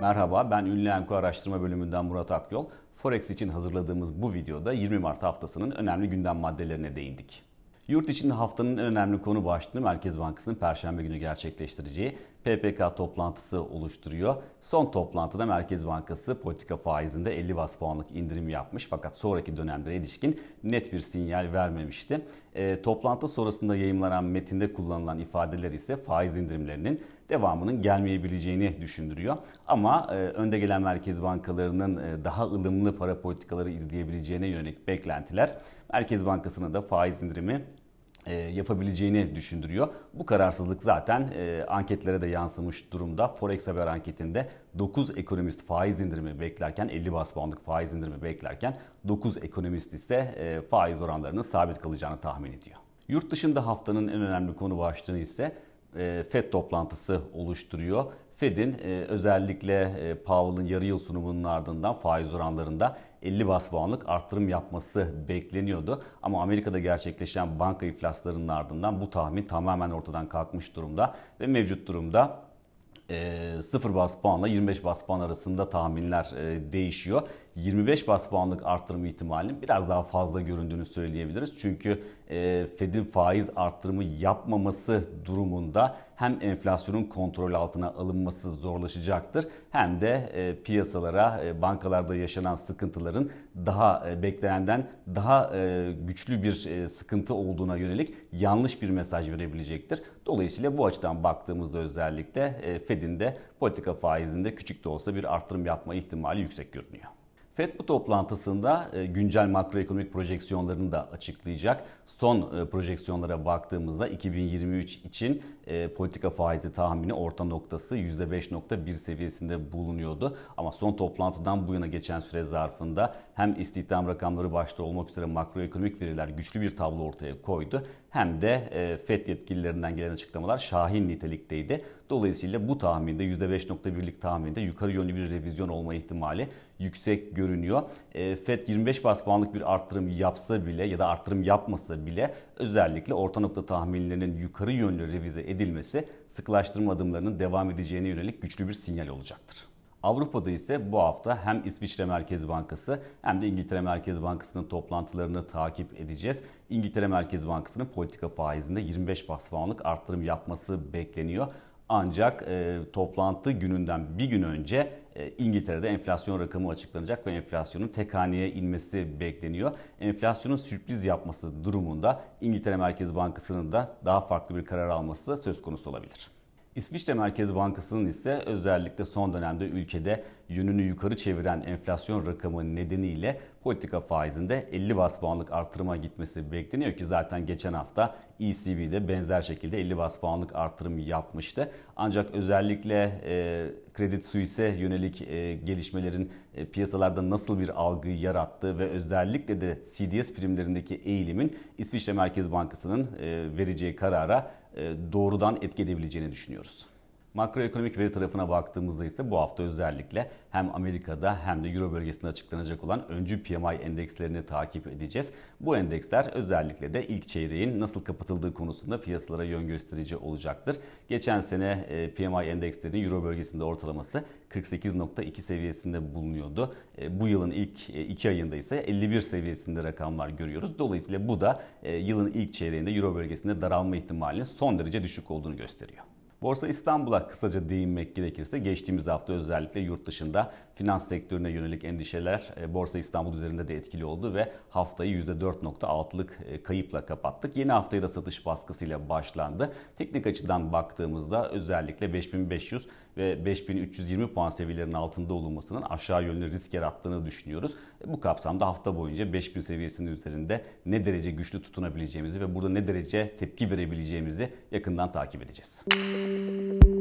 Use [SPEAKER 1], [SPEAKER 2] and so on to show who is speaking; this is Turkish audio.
[SPEAKER 1] Merhaba, ben Ünlü Emko Araştırma Bölümünden Murat Akyol. Forex için hazırladığımız bu videoda 20 Mart haftasının önemli gündem maddelerine değindik. Yurt içinde haftanın en önemli konu başlığı Merkez Bankası'nın Perşembe günü gerçekleştireceği PPK toplantısı oluşturuyor. Son toplantıda Merkez Bankası politika faizinde 50 bas puanlık indirim yapmış fakat sonraki dönemlere ilişkin net bir sinyal vermemişti. E, toplantı sonrasında yayımlanan metinde kullanılan ifadeler ise faiz indirimlerinin devamının gelmeyebileceğini düşündürüyor. Ama e, önde gelen merkez bankalarının e, daha ılımlı para politikaları izleyebileceğine yönelik beklentiler Merkez Bankası'nın da faiz indirimi e, yapabileceğini düşündürüyor. Bu kararsızlık zaten e, anketlere de yansımış durumda. Forex Haber anketinde 9 ekonomist faiz indirimi beklerken 50 bas puanlık faiz indirimi beklerken 9 ekonomist ise e, faiz oranlarının sabit kalacağını tahmin ediyor. Yurt dışında haftanın en önemli konu başlığı ise FED toplantısı oluşturuyor. Fed'in e, özellikle e, Powell'ın yarı yıl sunumunun ardından faiz oranlarında 50 bas puanlık arttırım yapması bekleniyordu. Ama Amerika'da gerçekleşen banka iflaslarının ardından bu tahmin tamamen ortadan kalkmış durumda ve mevcut durumda e, 0 bas puanla 25 bas puan arasında tahminler e, değişiyor. 25 bas puanlık arttırım ihtimalinin biraz daha fazla göründüğünü söyleyebiliriz. Çünkü e, Fed'in faiz arttırımı yapmaması durumunda hem enflasyonun kontrol altına alınması zorlaşacaktır hem de e, piyasalara, e, bankalarda yaşanan sıkıntıların daha e, beklenenden daha e, güçlü bir e, sıkıntı olduğuna yönelik yanlış bir mesaj verebilecektir. Dolayısıyla bu açıdan baktığımızda özellikle e, Fed'in de politika faizinde küçük de olsa bir arttırım yapma ihtimali yüksek görünüyor. FED bu toplantısında e, güncel makroekonomik projeksiyonlarını da açıklayacak. Son e, projeksiyonlara baktığımızda 2023 için e, politika faizi tahmini orta noktası %5.1 seviyesinde bulunuyordu. Ama son toplantıdan bu yana geçen süre zarfında hem istihdam rakamları başta olmak üzere makroekonomik veriler güçlü bir tablo ortaya koydu. Hem de FED yetkililerinden gelen açıklamalar şahin nitelikteydi. Dolayısıyla bu tahminde %5.1'lik tahminde yukarı yönlü bir revizyon olma ihtimali yüksek görünüyor. FED 25 bas puanlık bir arttırım yapsa bile ya da arttırım yapmasa bile özellikle orta nokta tahminlerinin yukarı yönlü revize edilmesi sıkılaştırma adımlarının devam edeceğine yönelik güçlü bir sinyal olacaktır. Avrupa'da ise bu hafta hem İsviçre Merkez Bankası hem de İngiltere Merkez Bankası'nın toplantılarını takip edeceğiz. İngiltere Merkez Bankası'nın politika faizinde 25 bas puanlık arttırım yapması bekleniyor. Ancak e, toplantı gününden bir gün önce e, İngiltere'de enflasyon rakamı açıklanacak ve enflasyonun tek haneye inmesi bekleniyor. Enflasyonun sürpriz yapması durumunda İngiltere Merkez Bankası'nın da daha farklı bir karar alması söz konusu olabilir. İsviçre Merkez Bankası'nın ise özellikle son dönemde ülkede yönünü yukarı çeviren enflasyon rakamı nedeniyle politika faizinde 50 bas puanlık artırıma gitmesi bekleniyor ki zaten geçen hafta ECB'de benzer şekilde 50 bas puanlık artırım yapmıştı. Ancak özellikle e, Credit Suisse'e yönelik e, gelişmelerin e, piyasalarda nasıl bir algı yarattığı ve özellikle de CDS primlerindeki eğilimin İsviçre Merkez Bankası'nın e, vereceği karara doğrudan etki edebileceğini düşünüyoruz. Makroekonomik veri tarafına baktığımızda ise bu hafta özellikle hem Amerika'da hem de Euro bölgesinde açıklanacak olan öncü PMI endekslerini takip edeceğiz. Bu endeksler özellikle de ilk çeyreğin nasıl kapatıldığı konusunda piyasalara yön gösterici olacaktır. Geçen sene e, PMI endekslerinin Euro bölgesinde ortalaması 48.2 seviyesinde bulunuyordu. E, bu yılın ilk 2 ayında ise 51 seviyesinde rakamlar görüyoruz. Dolayısıyla bu da e, yılın ilk çeyreğinde Euro bölgesinde daralma ihtimalinin son derece düşük olduğunu gösteriyor. Borsa İstanbul'a kısaca değinmek gerekirse geçtiğimiz hafta özellikle yurt dışında finans sektörüne yönelik endişeler e, Borsa İstanbul üzerinde de etkili oldu ve haftayı %4.6'lık e, kayıpla kapattık. Yeni haftayı da satış baskısıyla başlandı. Teknik açıdan baktığımızda özellikle 5500 ve 5320 puan seviyelerinin altında olunmasının aşağı yönlü risk yarattığını düşünüyoruz. E, bu kapsamda hafta boyunca 5000 seviyesinin üzerinde ne derece güçlü tutunabileceğimizi ve burada ne derece tepki verebileceğimizi yakından takip edeceğiz. Música